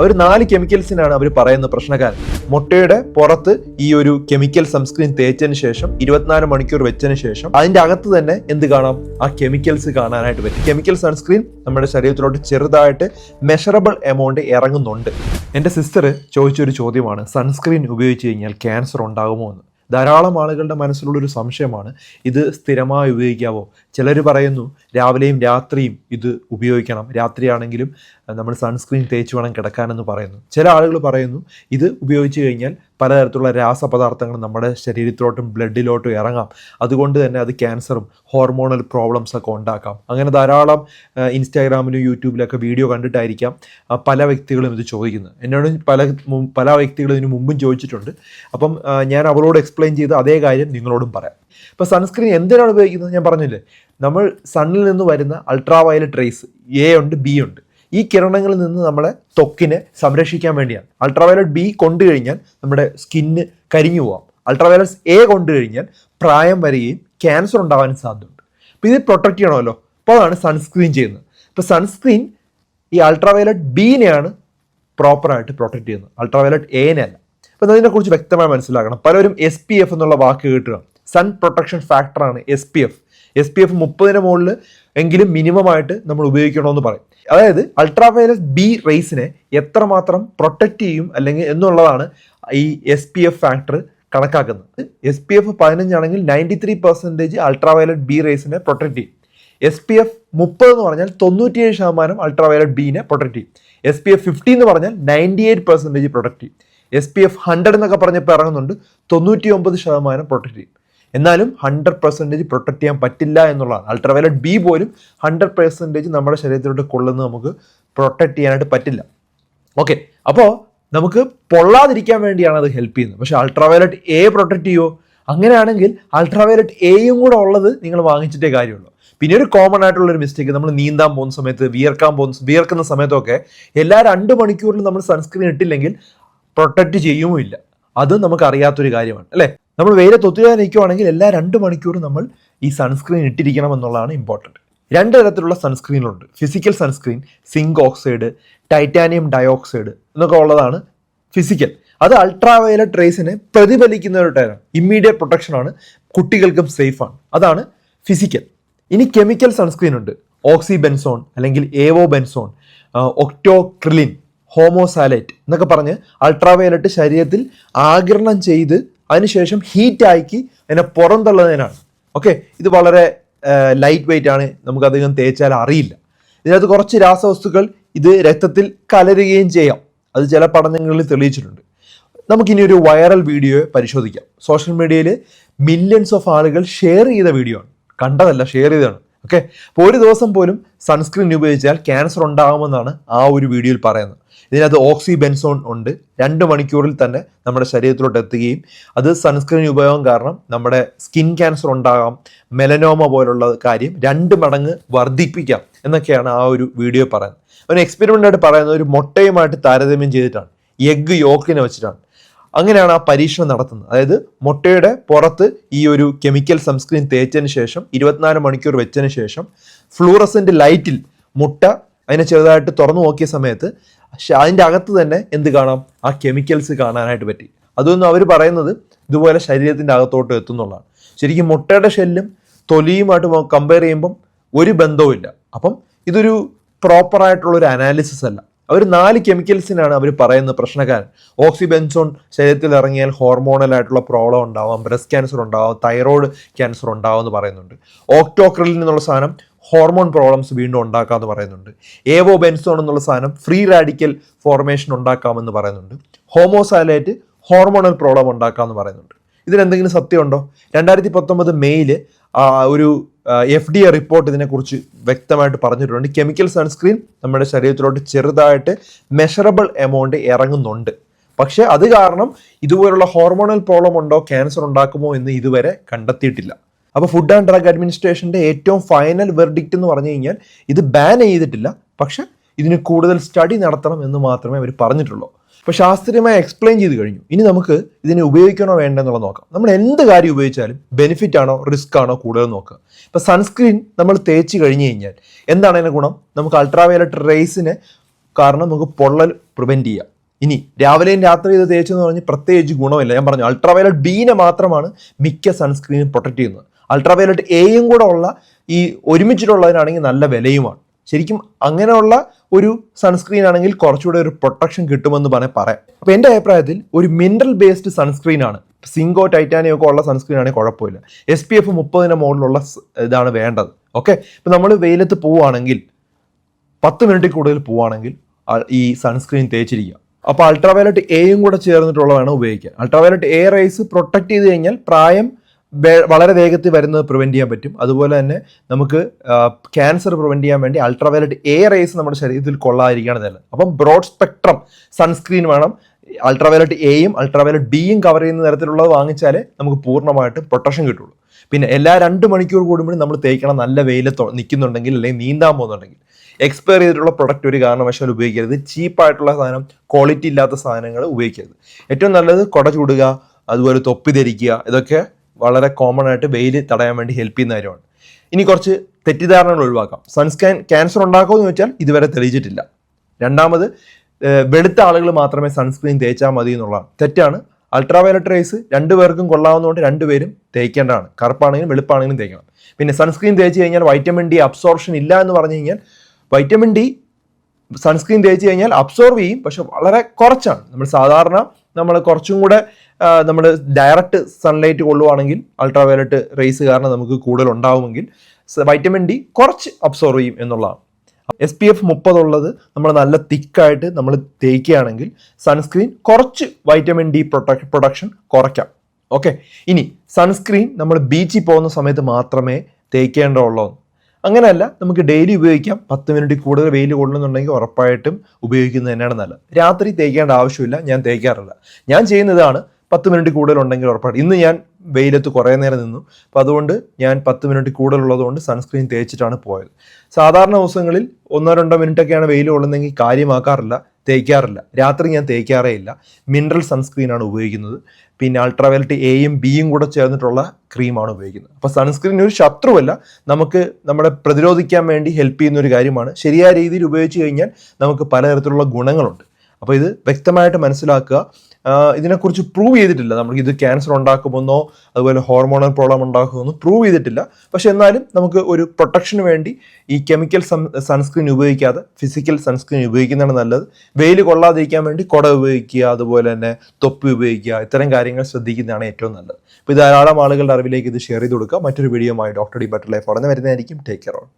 അവർ നാല് കെമിക്കൽസിനാണ് അവർ പറയുന്ന പ്രശ്നക്കാരൻ മുട്ടയുടെ പുറത്ത് ഈ ഒരു കെമിക്കൽ സൺസ്ക്രീൻ തേച്ചതിന് ശേഷം ഇരുപത്തിനാല് മണിക്കൂർ വെച്ചതിന് ശേഷം അതിന്റെ അകത്ത് തന്നെ എന്ത് കാണാം? ആ കെമിക്കൽസ് കാണാനായിട്ട് പറ്റും. കെമിക്കൽ സൺസ്ക്രീൻ നമ്മുടെ ശരീരത്തിലോട്ട് ചെറുതായിട്ട് മെഷറബിൾ എമൗണ്ട് ഇറങ്ങുന്നുണ്ട്. എന്റെ സിസ്റ്റർ ചോദിച്ചൊരു ചോദ്യമാണ് സൺസ്ക്രീൻ ഉപയോഗിച്ച് കഴിഞ്ഞാൽ ക്യാൻസർ ഉണ്ടാകുമോ എന്ന്? ധാരാളം ആളുകളുടെ മനസ്സിലുള്ളൊരു സംശയമാണ് ഇത് സ്ഥിരമായി ഉപയോഗിക്കാവോ? ചിലർ പറയുന്നു രാവിലെയും രാത്രിയും ഇത് ഉപയോഗിക്കണം. രാത്രിയാണെങ്കിലും നമ്മൾ സൺസ്ക്രീൻ തേച്ച് വേണം കിടക്കാനെന്ന് പറയുന്നു. ചില ആളുകൾ പറയുന്നു ഇത് ഉപയോഗിച്ച് കഴിഞ്ഞാൽ പലതരത്തിലുള്ള രാസപദാർത്ഥങ്ങൾ നമ്മുടെ ശരീരത്തിലോട്ടും ബ്ലഡിലോട്ടും ഇറങ്ങാം. അതുകൊണ്ട് തന്നെ അത് ക്യാൻസറും ഹോർമോണൽ പ്രോബ്ലംസ് ഒക്കെ ഉണ്ടാക്കാം. അങ്ങനെ ധാരാളം ഇൻസ്റ്റാഗ്രാമിലും യൂട്യൂബിലൊക്കെ വീഡിയോ കണ്ടിട്ടായിരിക്കാം പല വ്യക്തികളും ഇത് ചോദിക്കുന്നത്. എന്നോട് പല പല വ്യക്തികളും ഇതിനു മുമ്പും ചോദിച്ചിട്ടുണ്ട്. അപ്പം ഞാൻ അവരോട് എക്സ്പ്ലെയിൻ ചെയ്ത് അതേ കാര്യം നിങ്ങളോടും പറയാം. ഇപ്പോൾ സൺസ്ക്രീൻ എന്തിനാണ് ഉപയോഗിക്കുന്നത്? ഞാൻ പറഞ്ഞില്ലേ നമ്മൾ സണ്ണിൽ നിന്ന് വരുന്ന അൾട്രാ വയലറ്റ് റേസ് എ ഉണ്ട് ബി ഉണ്ട്. ഈ കിരണങ്ങളിൽ നിന്ന് നമ്മളെ ത്വക്കിനെ സംരക്ഷിക്കാൻ വേണ്ടിയാണ്. അൾട്രാവയലറ്റ് ബി കൊണ്ടു കഴിഞ്ഞാൽ നമ്മുടെ സ്കിന്ന് കരിഞ്ഞു പോവാം. അൾട്രാ വയലറ്റ് എ കൊണ്ടു കഴിഞ്ഞാൽ പ്രായം വരികയും ക്യാൻസർ ഉണ്ടാകാനും സാധ്യതയുണ്ട്. അപ്പോൾ ഇത് പ്രൊട്ടക്റ്റ് ചെയ്യണമല്ലോ. അപ്പോൾ അതാണ് സൺസ്ക്രീൻ ചെയ്യുന്നത്. ഇപ്പോൾ സൺസ്ക്രീൻ ഈ അൾട്രാവയലറ്റ് ബീനെയാണ് പ്രോപ്പറായിട്ട് പ്രൊട്ടക്റ്റ് ചെയ്യുന്നത്. അൾട്രാവയലറ്റ് എനെ അല്ല അപ്പോൾ അതിനെക്കുറിച്ച് വ്യക്തമായി മനസ്സിലാക്കണം. പലരും എസ് പി എഫ് എന്നുള്ള വാക്ക് കേട്ടുക സൺ പ്രൊട്ടക്ഷൻ ഫാക്ടറാണ് S P F S P F മുപ്പതിന് മുകളിൽ എങ്കിലും മിനിമം ആയിട്ട് നമ്മൾ ഉപയോഗിക്കണമെന്ന് പറയും. അതായത് അൾട്രാവയലസ് ബി റേസിനെ എത്രമാത്രം പ്രൊട്ടക്റ്റ് ചെയ്യും അല്ലെങ്കിൽ എന്നുള്ളതാണ് ഈ എസ് പി എഫ് ഫാക്ടർ കണക്കാക്കുന്നത്. S P F പതിനഞ്ചാണെങ്കിൽ ninety three percentage ultraviolet B റേസിനെ protect ചെയ്യും. എസ് പി എഫ് മുപ്പത് എന്ന് പറഞ്ഞാൽ തൊണ്ണൂറ്റിയേഴ് ശതമാനം അൾട്രാവയലറ്റ് ബീനെ പ്രൊട്ടക്ട് ചെയ്യും. എസ് പി എഫ് ഫിഫ്റ്റി എന്ന് പറഞ്ഞാൽ നയന്റി എയ്റ്റ് പെർസെന്റേജ് പ്രൊട്ടക്ട് ചെയ്യും. എസ് പി എഫ് ഹൺഡ്രഡ് എന്നൊക്കെ പറഞ്ഞപ്പോൾ ഇറങ്ങുന്നുണ്ട്. തൊണ്ണൂറ്റി ഒമ്പത് ശതമാനം പ്രൊട്ടക്ട് ചെയ്യും. എന്നാലും ഹൺഡ്രഡ് പെർസെന്റേജ് പ്രൊട്ടക്ട് ചെയ്യാൻ പറ്റില്ല എന്നുള്ളതാണ്. അൾട്രാവയലറ്റ് ബി പോലും ഹൺഡ്രഡ് പെർസെന്റേജ് നമ്മുടെ ശരീരത്തിലോട്ട് കൊള്ളുന്നത് നമുക്ക് പ്രൊട്ടക്ട് ചെയ്യാനായിട്ട് പറ്റില്ല. ഓക്കെ അപ്പോൾ നമുക്ക് പൊള്ളാതിരിക്കാൻ വേണ്ടിയാണ് അത് ഹെൽപ്പ് ചെയ്യുന്നത്. പക്ഷേ അൾട്രാവയലറ്റ് എ പ്രൊട്ടക്ട് ചെയ്യുമോ അങ്ങനെയാണെങ്കിൽ അൾട്രാവയലറ്റ് എയും കൂടെ ഉള്ളത് നിങ്ങൾ വാങ്ങിച്ചിട്ടേ കാര്യമുള്ളൂ. പിന്നെ ഒരു കോമൺ ആയിട്ടുള്ള ഒരു മിസ്റ്റേക്ക് നമ്മൾ നീന്താൻ പോകുന്ന സമയത്ത് വിയർക്കാൻ പോകുന്ന വിയർക്കുന്ന സമയത്തൊക്കെ എല്ലാ രണ്ട് മണിക്കൂറിലും നമ്മൾ സൺസ്ക്രീൻ ഇട്ടില്ലെങ്കിൽ പ്രൊട്ടക്റ്റ് ചെയ്യുമില്ല. അത് നമുക്ക് അറിയാത്തൊരു കാര്യമാണ് അല്ലേ? നമ്മൾ വെയിലത്ത് ഒത്തുകാൻ നിൽക്കുവാണെങ്കിൽ എല്ലാ രണ്ട് മണിക്കൂറും നമ്മൾ ഈ സൺസ്ക്രീൻ ഇട്ടിരിക്കണം എന്നുള്ളതാണ് ഇമ്പോർട്ടന്റ് രണ്ട് തരത്തിലുള്ള സൺസ്ക്രീനുണ്ട് physical sunscreen zinc oxide titanium dioxide എന്നൊക്കെ ഉള്ളതാണ് ഫിസിക്കൽ അത് അൾട്രാ വയലറ്റ് റേസിനെ പ്രതിഫലിക്കുന്ന ഒരു ടൈം ഇമ്മീഡിയറ്റ് പ്രൊട്ടക്ഷനാണ് കുട്ടികൾക്കും സേഫാണ് അതാണ് ഫിസിക്കൽ ഇനി കെമിക്കൽ സൺസ്ക്രീൻ ഉണ്ട്. ഓക്സി ബെൻസോൺ അല്ലെങ്കിൽ ഏവോ ബെൻസോൺ ഒക്ടോക്രിലിൻ ഹോമോസാലൈറ്റ് എന്നൊക്കെ പറഞ്ഞ് അൾട്രാ വയലറ്റ് ശരീരത്തിൽ ആകിരണം ചെയ്ത് അതിനുശേഷം ഹീറ്റ് ആക്കി അതിനെ പുറന്തള്ളുന്നതിനാണ്. ഓക്കെ? ഇത് വളരെ ലൈറ്റ് വെയിറ്റ് ആണ്. നമുക്ക് അധികം തേച്ചാൽ അറിയില്ല. ഇതിനകത്ത് കുറച്ച് രാസവസ്തുക്കൾ ഇത് രക്തത്തിൽ കലരുകയും ചെയ്യാം. അത് ചില പഠനങ്ങളിൽ തെളിയിച്ചിട്ടുണ്ട്. നമുക്കിനി ഒരു വൈറൽ വീഡിയോ പരിശോധിക്കാം. സോഷ്യൽ മീഡിയയിൽ മില്യൺസ് ഓഫ് ആളുകൾ ഷെയർ ചെയ്ത വീഡിയോ ആണ്. കണ്ടതല്ല ഷെയർ ചെയ്തതാണ്. ഓക്കെ? അപ്പോൾ ഒരു ദിവസം പോലും സൺസ്ക്രീൻ ഉപയോഗിച്ചാൽ ക്യാൻസർ ഉണ്ടാകുമെന്നാണ് ആ ഒരു വീഡിയോയിൽ പറയുന്നത്. ഇതിനകത്ത് ഓക്സി ബെൻസോൺ ഉണ്ട്. രണ്ട് മണിക്കൂറിൽ തന്നെ നമ്മുടെ ശരീരത്തിലോട്ട് എത്തുകയും അത് സൺസ്ക്രീൻ ഉപയോഗം കാരണം നമ്മുടെ സ്കിൻ ക്യാൻസർ ഉണ്ടാകാം മെലനോമ പോലുള്ള കാര്യം രണ്ട് മടങ്ങ് വർദ്ധിപ്പിക്കാം എന്നൊക്കെയാണ് ആ ഒരു വീഡിയോ പറയുന്നത്. ഒരു എക്സ്പെരിമെന്റ് ആയിട്ട് പറയുന്നത് ഒരു മുട്ടയുമായിട്ട് താരതമ്യം ചെയ്തിട്ടാണ്. എഗ്ഗ് യോക്കിനെ വെച്ചിട്ടാണ്. അങ്ങനെയാണ് ആ പരീക്ഷണം നടത്തുന്നത്. അതായത് മുട്ടയുടെ പുറത്ത് ഈ ഒരു കെമിക്കൽ സൺസ്ക്രീൻ തേച്ചതിന് ശേഷം ഇരുപത്തിനാല് മണിക്കൂർ വെച്ചതിന് ശേഷം ഫ്ലൂറസെന്റ് ലൈറ്റിൽ മുട്ട അതിനെ ചെറുതായിട്ട് തുറന്നു നോക്കിയ സമയത്ത് ശ- അതിന്റെ അകത്ത് തന്നെ എന്ത് കാണാം? ആ കെമിക്കൽസ് കാണാനായിട്ട് പറ്റി. അതൊന്നും അവർ പറയുന്നത് ഇതുപോലെ ശരീരത്തിന്റെ അകത്തോട്ട് എത്തുന്നുള്ളതാണ്. ശരിക്കും മുട്ടയുടെ ഷെല്ലും തൊലിയുമായിട്ട് കമ്പയർ ചെയ്യുമ്പം ഒരു ബന്ധവുമില്ല അപ്പം ഇതൊരു പ്രോപ്പറായിട്ടുള്ളൊരു അനാലിസിസ് അല്ല. അവർ നാല് കെമിക്കൽസിനാണ് അവർ പറയുന്നത് പ്രശ്നക്കാരൻ. ഓക്സിബെൻസോൺ ശരീരത്തിൽ ഇറങ്ങിയാൽ ഹോർമോണലായിട്ടുള്ള പ്രോബ്ലം ഉണ്ടാവാം. ബ്രസ്റ്റ് ക്യാൻസർ ഉണ്ടാവാം. തൈറോയ്ഡ് ക്യാൻസർ ഉണ്ടാവും എന്ന് പറയുന്നുണ്ട്. ഓക്ടോക്രലിൽ നിന്നുള്ള സാധനം ഹോർമോൺ പ്രോബ്ലംസ് വീണ്ടും ഉണ്ടാക്കാമെന്ന് പറയുന്നുണ്ട്. ഏവോ ബെൻസോൺ എന്നുള്ള സാധനം ഫ്രീ റാഡിക്കൽ ഫോർമേഷൻ ഉണ്ടാക്കാമെന്ന് പറയുന്നുണ്ട്. ഹോമോസാലൈറ്റ് ഹോർമോണൽ പ്രോബ്ലം ഉണ്ടാക്കാമെന്ന് പറയുന്നുണ്ട്. ഇതിനെന്തെങ്കിലും സത്യമുണ്ടോ? രണ്ടായിരത്തി പത്തൊമ്പത് മെയ്യിൽ ഒരു എഫ് ഡി എ റിപ്പോർട്ട് ഇതിനെക്കുറിച്ച് വ്യക്തമായിട്ട് പറഞ്ഞിട്ടുണ്ട്. കെമിക്കൽ സൺസ്ക്രീൻ നമ്മുടെ ശരീരത്തിലോട്ട് ചെറുതായിട്ട് മെഷറബിൾ എമൗണ്ട് ഇറങ്ങുന്നുണ്ട്. പക്ഷേ അത് കാരണം ഇതുപോലുള്ള ഹോർമോണൽ പ്രോബ്ലം ഉണ്ടോ? ക്യാൻസർ ഉണ്ടാക്കുമോ എന്ന് ഇതുവരെ കണ്ടെത്തിയിട്ടില്ല. അപ്പോൾ ഫുഡ് ആൻഡ് ഡ്രഗ് അഡ്മിനിസ്ട്രേഷന്റെ ഏറ്റവും ഫൈനൽ വെർഡിക്റ്റ് എന്ന് പറഞ്ഞു കഴിഞ്ഞാൽ ഇത് ബാൻ ചെയ്തിട്ടില്ല. പക്ഷെ ഇതിന് കൂടുതൽ സ്റ്റഡി നടത്തണം എന്ന് മാത്രമേ അവർ പറഞ്ഞിട്ടുള്ളൂ. അപ്പോൾ ശാസ്ത്രീയമായി എക്സ്പ്ലെയിൻ ചെയ്ത് കഴിഞ്ഞു. ഇനി നമുക്ക് ഇതിനെ ഉപയോഗിക്കണോ വേണ്ടെന്നുള്ളത് നോക്കാം. നമ്മൾ എന്ത് കാര്യം ഉപയോഗിച്ചാലും ബെനിഫിറ്റ് ആണോ റിസ്ക് ആണോ കൂടുതൽ നോക്കുക. ഇപ്പോൾ സൺസ്ക്രീൻ നമ്മൾ തേച്ച് കഴിഞ്ഞു കഴിഞ്ഞാൽ എന്താണ് അതിന്റെ ഗുണം? നമുക്ക് അൾട്രാവയലറ്റ് റേസിനെ കാരണം നമുക്ക് പൊള്ളൽ പ്രിവെന്റ് ചെയ്യാം. ഇനി രാവിലെയും രാത്രി ഇത് തേച്ചെന്ന് പറഞ്ഞ് പ്രത്യേകിച്ച് ഗുണമില്ല. ഞാൻ പറഞ്ഞു അൾട്രാവയലറ്റ് ബീനെ മാത്രമാണ് മിക്ക സൺസ്ക്രീനും പ്രൊട്ടക്റ്റ് ചെയ്യുന്നത്. അൾട്രാവയലറ്റ് എയും കൂടെ ഉള്ള ഈ ഒരുമിച്ചിട്ടുള്ളതിനാണെങ്കിൽ നല്ല വിലയുമാണ്. ശരിക്കും അങ്ങനെയുള്ള ഒരു സൺസ്ക്രീൻ ആണെങ്കിൽ കുറച്ചുകൂടെ ഒരു പ്രൊട്ടക്ഷൻ കിട്ടുമെന്ന് പറഞ്ഞാൽ പറയാം. അപ്പോൾ എന്റെ അഭിപ്രായത്തിൽ ഒരു മിനറൽ ബേസ്ഡ് സൺസ്ക്രീൻ ആണ്. സിങ്കോ ടൈറ്റാനിയോ ഒക്കെ ഉള്ള സൺസ്ക്രീൻ ആണെങ്കിൽ കുഴപ്പമില്ല. എസ് പി എഫ് മുപ്പതിന് മുകളിലുള്ള ഇതാണ് വേണ്ടത്. ഓക്കെ ഇപ്പം നമ്മൾ വെയിലത്ത് പോവുകയാണെങ്കിൽ പത്ത് മിനിറ്റിൽ കൂടുതൽ പോവുകയാണെങ്കിൽ ഈ സൺസ്ക്രീൻ തേച്ചിരിക്കുക. അപ്പോൾ അൾട്രാവയലറ്റ് എയും കൂടെ ചേർന്നിട്ടുള്ളതാണ് ഉപയോഗിക്കുക. അൾട്രാവയലറ്റ് എ റൈസ് പ്രൊട്ടക്ട് ചെയ്ത് കഴിഞ്ഞാൽ പ്രായം വളരെ വേഗത്തിൽ വരുന്നത് പ്രിവെന്റ് ചെയ്യാൻ പറ്റും. അതുപോലെ തന്നെ നമുക്ക് ക്യാൻസർ പ്രിവെന്റ് ചെയ്യാൻ വേണ്ടി അൾട്രാവയലറ്റ് എ റേസ് നമ്മുടെ ശരീരത്തിൽ കൊള്ളാതിരിക്കുകയാണ് നല്ലത്. അപ്പം ബ്രോഡ് സ്പെക്ട്രം സൺസ്ക്രീൻ വേണം. അൾട്രാവയലറ്റ് എയും അൾട്രാവയലറ്റ് ബിയും കവർ ചെയ്യുന്ന തരത്തിലുള്ളത് വാങ്ങിച്ചാലേ നമുക്ക് പൂർണമായിട്ടും പ്രൊട്ടക്ഷൻ കിട്ടുള്ളൂ. പിന്നെ എല്ലാ രണ്ട് മണിക്കൂർ കൂടുമ്പോഴും നമ്മൾ തേക്കണം. നല്ല വെയിലത്തോ നിൽക്കുന്നുണ്ടെങ്കിൽ അല്ലെങ്കിൽ നീന്താൻ പോകുന്നുണ്ടെങ്കിൽ. എക്സ്പയർ ചെയ്തിട്ടുള്ള പ്രൊഡക്റ്റ് ഒരു കാരണവശാലും ഉപയോഗിക്കരുത്. ചീപ്പായിട്ടുള്ള സാധനം ക്വാളിറ്റി ഇല്ലാത്ത സാധനങ്ങൾ ഉപയോഗിക്കരുത്. ഏറ്റവും നല്ലത് കുട ചൂടുക അതുപോലെ തൊപ്പി ധരിക്കുക ഇതൊക്കെ വളരെ കോമൺ ആയിട്ട് വെയിൽ തടയാൻ വേണ്ടി ഹെൽപ്പ് ചെയ്യുന്ന കാര്യമാണ്. ഇനി കുറച്ച് തെറ്റിദ്ധാരണകൾ ഒഴിവാക്കാം. സൺസ്കാൻ ക്യാൻസർ ഉണ്ടാക്കുമെന്ന് വെച്ചാൽ ഇതുവരെ തെളിയിച്ചിട്ടില്ല. രണ്ടാമത് വെളുത്ത ആളുകൾ മാത്രമേ സൺസ്ക്രീൻ തേച്ചാൽ മതി എന്നുള്ളതാണ്. തെറ്റാണ്. അൾട്രാവയലറ്റ് റേസ് രണ്ടുപേർക്കും കൊള്ളാവുന്നതുകൊണ്ട് രണ്ടുപേരും തേക്കേണ്ടതാണ്. കറുപ്പാണെങ്കിലും വെളുപ്പാണെങ്കിലും തേക്കണം. പിന്നെ സൺസ്ക്രീൻ തേച്ച് കഴിഞ്ഞാൽ വൈറ്റമിൻ ഡി അബ്സോർപ്ഷൻ ഇല്ല എന്ന് പറഞ്ഞു കഴിഞ്ഞാൽ വൈറ്റമിൻ ഡി സൺസ്ക്രീൻ തേച്ച് കഴിഞ്ഞാൽ അബ്സോർവ് ചെയ്യും. പക്ഷെ വളരെ കുറച്ചാണ്. നമ്മൾ സാധാരണ നമ്മൾ കുറച്ചും കൂടെ നമ്മൾ ഡയറക്റ്റ് സൺലൈറ്റ് കൊള്ളുവാണെങ്കിൽ അൾട്രാവയലറ്റ് റേസ് കാരണം നമുക്ക് കൂടുതൽ ഉണ്ടാവുമെങ്കിൽ വൈറ്റമിൻ ഡി കുറച്ച് അബ്സോർവ് ചെയ്യും എന്നുള്ളതാണ്. എസ് പി എഫ് മുപ്പതുള്ളത് നമ്മൾ നല്ല തിക്കായിട്ട് നമ്മൾ തേക്കുകയാണെങ്കിൽ സൺസ്ക്രീൻ കുറച്ച് വൈറ്റമിൻ ഡി പ്രൊട്ടക് പ്രൊഡക്ഷൻ കുറയ്ക്കാം. ഓക്കെ ഇനി സൺസ്ക്രീൻ നമ്മൾ ബീച്ചിൽ പോകുന്ന സമയത്ത് മാത്രമേ തേക്കേണ്ടതുള്ളൂ. അങ്ങനെയല്ല നമുക്ക് ഡെയിലി ഉപയോഗിക്കാം. പത്ത് മിനിറ്റ് കൂടുതൽ വെയിൽ കൊള്ളുന്നുണ്ടെങ്കിൽ ഉറപ്പായിട്ടും ഉപയോഗിക്കുന്നത് തന്നെയാണ് നല്ലത്. രാത്രി തേക്കേണ്ട ആവശ്യമില്ല. ഞാൻ തേക്കാറില്ല. ഞാൻ ചെയ്യുന്നതാണ് പത്ത് മിനിറ്റ് കൂടുതൽ ഉണ്ടെങ്കിൽ ഉറപ്പാണ് ഇന്ന് ഞാൻ വെയിലത്ത് കുറേ നേരം നിന്നു. അപ്പോൾ അതുകൊണ്ട് ഞാൻ പത്ത് മിനിറ്റ് കൂടുതലുള്ളതുകൊണ്ട് സൺസ്ക്രീൻ തേച്ചിട്ടാണ് പോയത്. സാധാരണ ദിവസങ്ങളിൽ ഒന്നോ രണ്ടോ മിനിറ്റൊക്കെയാണ് വെയിൽ കൊള്ളുന്നതെങ്കിൽ കാര്യമാക്കാറില്ല തേക്കാറില്ല. രാത്രി ഞാൻ തേക്കാറേ ഇല്ല. മിനറൽ സൺസ്ക്രീനാണ് ഉപയോഗിക്കുന്നത്. പിന്നെ അൾട്രാവയലറ്റ് എയും ബിയും കൂടെ ചേർന്നിട്ടുള്ള ക്രീമാണ് ഉപയോഗിക്കുന്നത്. അപ്പോൾ സൺസ്ക്രീൻ ഒരു ശത്രുവല്ല. നമുക്ക് നമ്മളെ പ്രതിരോധിക്കാൻ വേണ്ടി ഹെൽപ്പ് ചെയ്യുന്ന ഒരു കാര്യമാണ്. ശരിയായ രീതിയിൽ ഉപയോഗിച്ച് കഴിഞ്ഞാൽ നമുക്ക് പലതരത്തിലുള്ള ഗുണങ്ങളുണ്ട്. അപ്പോൾ ഇത് വ്യക്തമായിട്ട് മനസ്സിലാക്കുക. ഇതിനെക്കുറിച്ച് പ്രൂവ് ചെയ്തിട്ടില്ല. നമുക്ക് ഇത് ക്യാൻസർ ഉണ്ടാക്കുമെന്നോ അതുപോലെ ഹോർമോണൽ പ്രോബ്ലം ഉണ്ടാക്കുമെന്നോ പ്രൂവ് ചെയ്തിട്ടില്ല. പക്ഷെ എന്നാലും നമുക്ക് ഒരു പ്രൊട്ടക്ഷന് വേണ്ടി ഈ കെമിക്കൽ സൺസ്ക്രീൻ ഉപയോഗിക്കാതെ ഫിസിക്കൽ സൺസ്ക്രീൻ ഉപയോഗിക്കുന്നതാണ് നല്ലത്. വെയിൽ കൊള്ളാതിരിക്കാൻ വേണ്ടി കുട ഉപയോഗിക്കുക അതുപോലെ തന്നെ തൊപ്പി ഉപയോഗിക്കുക ഇത്തരം കാര്യങ്ങൾ ശ്രദ്ധിക്കുന്നതാണ് ഏറ്റവും നല്ലത്. അപ്പോൾ ധാരാളം ആളുകളുടെ അറിവിലേക്ക് ഇത് ഷെയർ ചെയ്ത് കൊടുക്കുക. മറ്റൊരു വീഡിയോ ആയി ഡോക്ടർ ഡി ബട്ടർ ലൈഫ് ഉടനെ വരുന്നതായിരിക്കും ടേക്ക് കെയർ ഓൺ